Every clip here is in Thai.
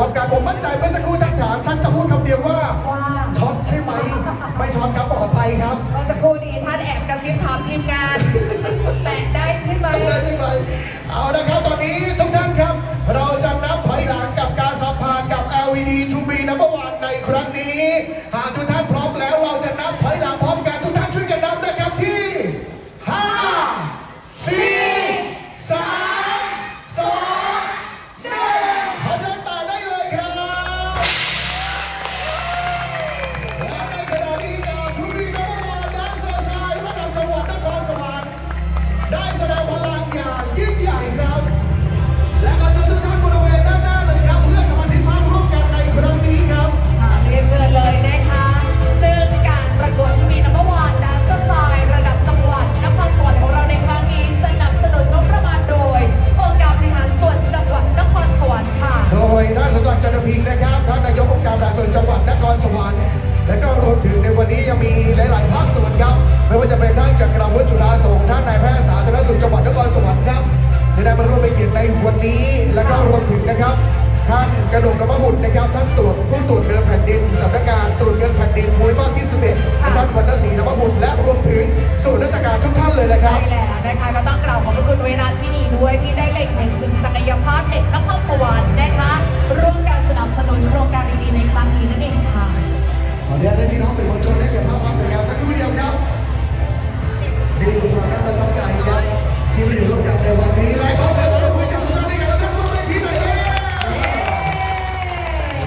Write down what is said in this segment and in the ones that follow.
พร้อมกันผมมั่นใจเมื่อสักครู่ท่านถามท่านจะพูดคำเดียวว่าว่าช็อตใช่ไหม ไม่ช็อตครับปลอดภัยครับเมื่อสักครู่นี้ท่านแอบกระซิบถามทีมงาน แตะได้ใช่ไหมไม่ได้ใช่ไหมเอาละครับตอนนี้ ยังมีหลาย ๆ ภาคส่วนครับ ไม่ว่าจะเป็นท่านจักกรวุฒิจุฬาสงฆ์ท่านนายแพทย์สาธารณสุขจังหวัดนครสวรรค์ครับที่ได้มาร่วมเป็นเกียรติในวันนี้ และก็รวมถึงนะครับ ท่านกระดกนวหุนนะครับ ท่านตรวจผู้ตรวจเงินแผ่นดินสำนักงานตรวจเงินแผ่นดินภูมิภาคที่11และท่านวรรณศรีนวหุนและรวมถึงส่วนราชการทุกท่านเลยนะครับ ใช่แล้วนะคะก็ต้องกล่าวขอบพระคุณเวลาที่นี่ด้วยที่ได้เล็งเห็นถึงศักยภาพเด็กนครสวรรค์นะคะร่วมการสนับสนุนโครงการดีๆในครั้งนี้นั่นเองค่ะ ขออนุญาตให้พี่น้องสื่อมวลชนได้เก็บภาพความสวยงามสักครู่เดียวครับนี่คือความน่าประทับใจครับที่มาอยู่ร่วมกันในวันนี้และขอเสียงปรบมือจากทุกท่านด้วยกันแล้วท่านร่วมเวทีหนเลย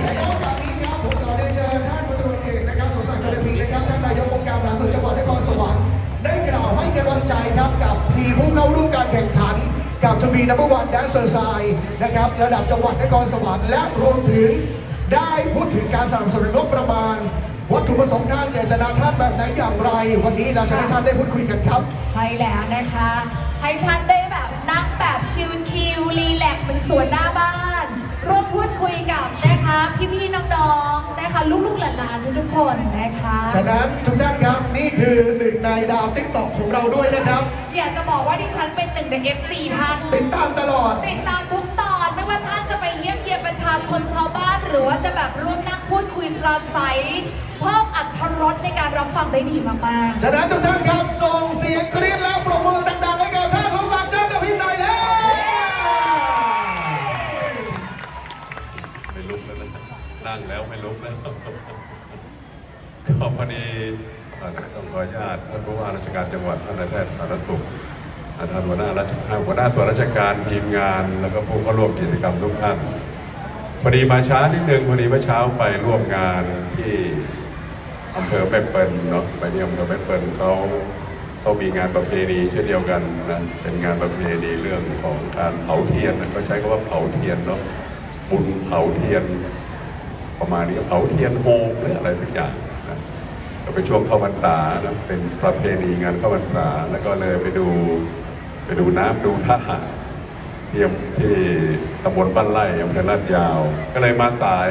และก็โอกาสนี้ครับผมขอเรียนเชิญท่านพันตรวจเอกนะครับสมศักดิ์จันทพิงนะครับท่านนายกองค์การบริหารส่วนจังหวัดนครสวรรค์ได้กล่าวให้กำลังใจครับกับทีมผู้เข้าร่วมการแข่งขันกับทวีนับวันแดนเซอร์ไซนะครับระดับจังหวัดนครสวรรค์และรวมถึงได้พูดถึงการสนับสนุนงบประมาณ วัตถุประสงค์ท่านเจตนาท่านแบบไหนอย่างไร วันนี้เราจะให้ท่านได้พูดคุยกันครับ ใช่แล้วนะคะ ให้ท่านได้แบบนั่งแบบชิลๆรีแลกซ์เป็นสวนหน้าบ้าน ร่วมพูดคุยกับนะคะพี่ๆน้องๆนะคะลูกๆหลานๆทุกๆคนนะคะฉะนั้นทุกท่านครับนี่คือหนึ่งในดาวติ๊กต็อกของเราด้วยนะครับ อยากจะบอกว่าดิฉันเป็นหนึ่งใน FC ท่านติดตามตลอด ติดตามทุกาชนชาวบ้านหรือว่าจะแบบร่วมนั่งพูดคุยปราศัยเพิ่มอรรถรสในการรับฟังได้ดีมากๆ ฉะนั้นทุกท่านครับส่งเสียงกรี๊ดและปรบมือดังๆให้กับท่านสมศักดิ์จันทพิงค์หน่อยแล้วไม่ลุกแล้วนะนั่งแล้วไม่ลุกแล้วก็พอดีเอ่อต้องขออนุญาตท่านผู้ว่าราชการจังหวัดท่านนายแพทย์สาธารณสุขท่านหัวหน้าราชการหัวหน้าส่วนราชการทีมงาน แล้วก็ผู้เข้าร่วมกิจกรรมทุกท่าน พอดีมาช้านิดนึงพอดีเมื่อเช้าไปร่วมงานที่อำเภอแม่เปิลเนาะไปที่อำเภอแม่เปิลเขาเขามีงานประเพณีเช่นเดียวกันนะเป็นงานประเพณีเรื่องของการเผาเทียนนะก็ใช้คำว่าเผาเทียนเนาะบุญเผาเทียน ประมาณนี้เผาเทียนโฮมหรืออะไรสักอย่างนะก็เป็นช่วงเข้าพรรษานะเป็นประเพณีงานเข้าพรรษาแล้วก็เลยไปดูไปดูน้ำดูท่า ทียมที่ตำบลบ้านไร่อำเภอลาดยาว ก็เลยมาสาย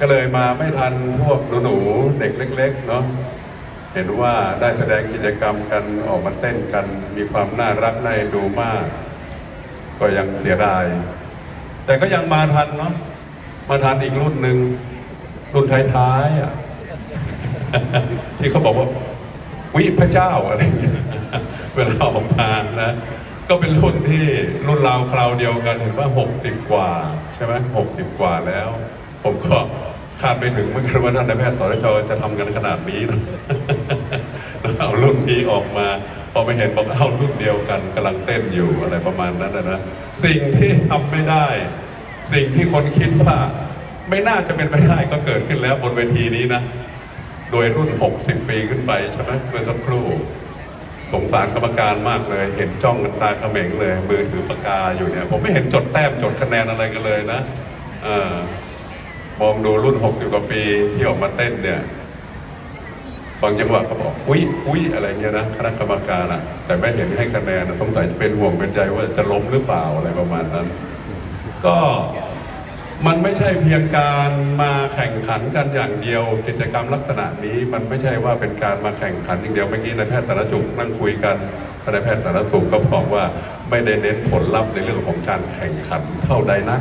ก็เลยมาไม่ทันพวกหนูๆเด็กเล็กๆเนาะเห็นว่าได้แสดงกิจกรรมกันออกมาเต้นกัน มีความน่ารักน่าเอ็นดูมาก ก็ยังเสียดาย แต่ก็ยังมาทันเนาะมาทันอีกรุ่นหนึ่งรุ่นท้ายๆอะที่เขาบอกว่าวิพระเจ้าอะไรอย่างเงี้ยเวลาออกมานะ ก็เป็นรุ่นที่รุ่นราวคราวเดียวกันเห็นว่า 60 กว่า ใช่ไหม60กว่าแล้ว ผมก็คาดไม่ถึงเหมือนกันว่าท่านนายแพทย์สรจจะทำกันขนาดนี้นะแล้วเอารุ่นนี้ออกมาพอไปเห็นบอกเอารุ่นเดียวกันกำลังเต้นอยู่อะไรประมาณนั้นนะนะสิ่งที่ทำไม่ได้ สิ่งที่คนคิดว่าไม่น่าจะเป็นไปได้ก็เกิดขึ้นแล้วบนเวทีนี้นะ โดยรุ่น 60 ปีขึ้นไปใช่ไหมเมื่อสักครู่ สงสารกรรมการมากเลย เห็นจ้องกันตาเขม็งเลย มือถือปากกาอยู่เนี่ย ผมไม่เห็นจดแต้มจดคะแนนอะไรกันเลยนะอมองดูรุ่น 60 กว่าปีที่ออกมาเต้นเนี่ย บางจังหวะก็บอก อุ๊ยอุ๊ยอะไรเงี้ยนะคณะกรรมการอะแต่ไม่เห็นให้คะแนนอะสงสัยจะเป็นห่วงเป็นใจว่าจะล้มหรือเปล่าอะไรประมาณนั้น ก็ มันไม่ใช่เพียงการมาแข่งขันกันอย่างเดียว กิจกรรมลักษณะนี้มันไม่ใช่ว่าเป็นการมาแข่งขันอย่างเดียวเมื่อกี้นายแพทย์สารสุขนั่งคุยกันนายแพทย์สารสุขก็บอกว่าไม่ได้เน้นผลลัพธ์ในเรื่องของการแข่งขันเท่าใดนัก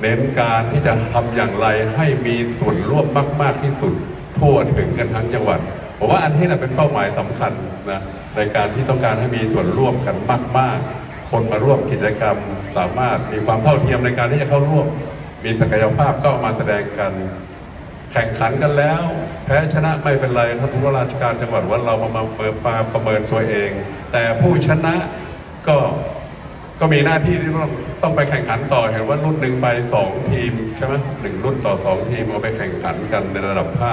เน้นการที่จะทำอย่างไรให้มีส่วนร่วมมาก ๆ ที่สุด ทั่วถึงกันทั้งจังหวัดผมว่าอันนี้นะเป็นเป้าหมายสำคัญนะในการที่ต้องการให้มีส่วนร่วมกันมาก ๆ คนมาร่วมกิจกรรมสามารถมีความเท่าเทียมในการที่จะเข้าร่วม มีศักยภาพก็เอามาแสดงกัน แข่งขันกันแล้ว แพ้ชนะไม่เป็นไรท่านผู้ว่าราชการจังหวัดว่าเรามามาเปิดปาประเมินตัวเอง แต่ผู้ชนะก็ก็มีหน้าที่ที่ต้องต้องไปแข่งขันต่อเห็นว่ารุ่นหนึ่งไปสองทีมใช่ไหมหนึ่งรุ่นต่อสองทีมเอาไปแข่งขันกันในระดับภาค